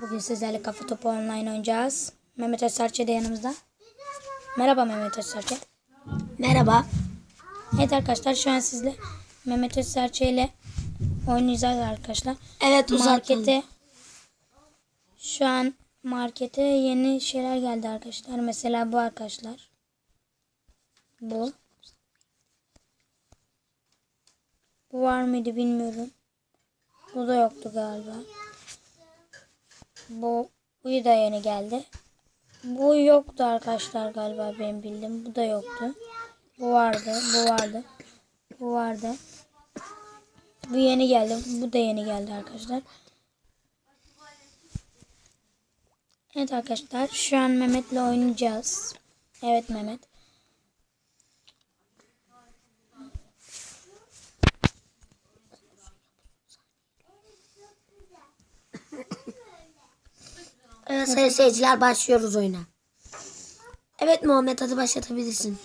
Bugün sizlerle kafa topu online oynayacağız. Mehmet Özserçe de yanımızda. Merhaba Mehmet Özserçe. Merhaba. Evet arkadaşlar şu an sizle Mehmet Özserçe ile oynayacağız arkadaşlar. Evet Markete markete. şu an markete yeni şeyler geldi arkadaşlar. Mesela bu arkadaşlar. Bu. Bu var mıydı bilmiyorum. Bu da yoktu galiba. Bu, bu da yeni geldi. Bu yoktu arkadaşlar galiba benim bildiğim. Bu da yoktu. Bu vardı. Bu vardı. Bu vardı. Bu yeni geldi. Bu da yeni geldi arkadaşlar. Evet arkadaşlar şu an Mehmet'le oynayacağız. Evet Mehmet. Evet sayın seyirciler başlıyoruz oyuna. Evet Muhammed hadi başlatabilirsin.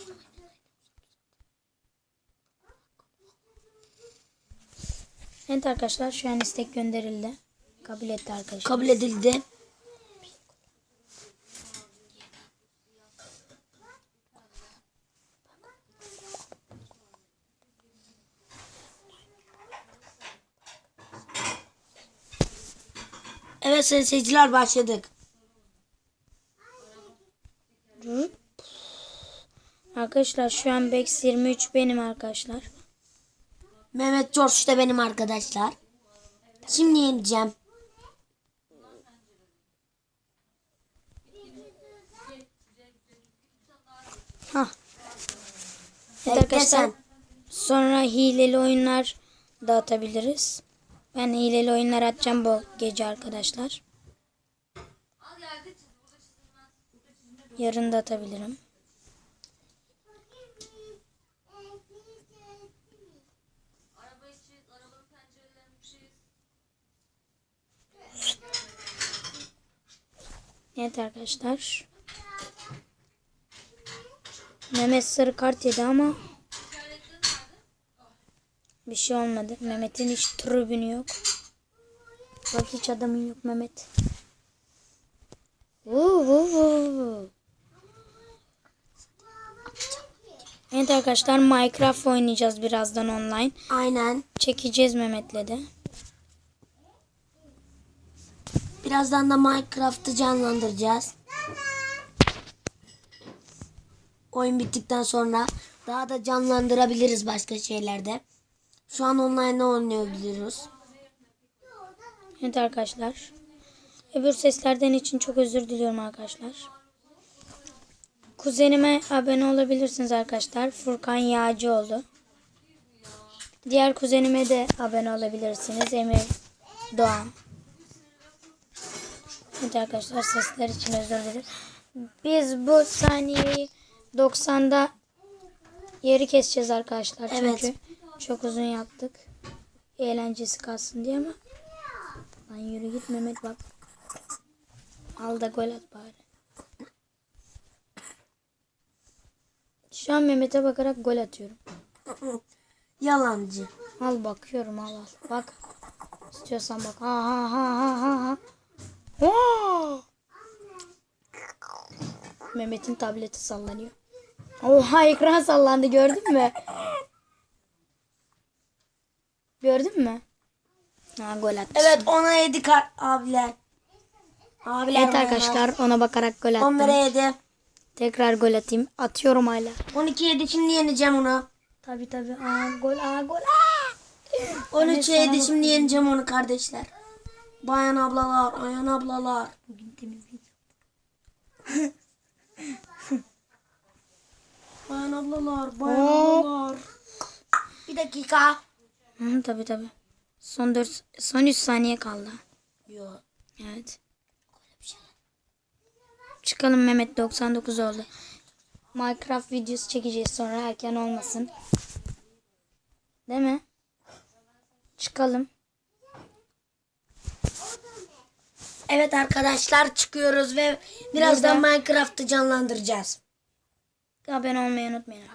Evet arkadaşlar şu an istek gönderildi. Kabul etti arkadaşlar. Kabul edildi. Evet sayın seyirciler başladık. Arkadaşlar şu an Bex 23 benim arkadaşlar. Mehmet George de benim arkadaşlar. Şimdi yeneceğim. Hah. Evet arkadaşlar sonra hileli oyunlar da atabiliriz. Ben hileli oyunlar atacağım bu gece arkadaşlar. Yarın da atabilirim. Evet arkadaşlar. Mehmet sarı kart yedi ama bir şey olmadı. Mehmet'in hiç tribünü yok. Bak hiç adamın yok Mehmet. Vuu, vuu, vuu. Evet arkadaşlar Minecraft oynayacağız birazdan online. Aynen. Çekeceğiz Mehmet'le de. Birazdan da Minecraft'ı canlandıracağız. Oyun bittikten sonra daha da canlandırabiliriz başka şeylerde. Şu an online oynayabiliyoruz. Evet arkadaşlar. Öbür seslerden için çok özür diliyorum arkadaşlar. Kuzenime abone olabilirsiniz arkadaşlar. Furkan Yağcıoğlu. Diğer kuzenime de abone olabilirsiniz. Emir Doğan. Evet arkadaşlar sesler için özür dilerim. Biz bu saniyeyi 90'da yeri keseceğiz arkadaşlar. Evet. Çünkü çok uzun yaptık. Eğlencesi kalsın diye ama. Lan yürü git Mehmet bak. Al da gol at bari. Şu an Mehmet'e bakarak gol atıyorum. Yalancı. Al bakıyorum al al. Bak. İstiyorsan bak. Ha ha ha ha ha. Vaa! Mehmet'in tableti sallanıyor. Oha ekran sallandı gördün mü? Gördün mü? Ha gol attı. Evet ona yedi abiler. Abiler Evet arkadaşlar ona bakarak gol attım. 11'e yedi. Tekrar gol atayım. Atıyorum hala. 12 yedi şimdi yeneceğim onu. Tabi tabi. Aa gol aa gol aa. 13 yedi şimdi yeneceğim onu kardeşler. Bayan ablalar, bayan ablalar. Bugün temizlik. Bayan ablalar, bayan ablalar. Bir dakika. Hı, tabi tabi. Son 4 son 3 saniye kaldı. Yok. Evet. Çıkalım Mehmet 99 oldu. Minecraft videosu çekeceğiz sonra erken olmasın. Değil mi? Çıkalım. Evet arkadaşlar çıkıyoruz ve birazdan Minecraft'ı canlandıracağız. Abone olmayı unutmayın.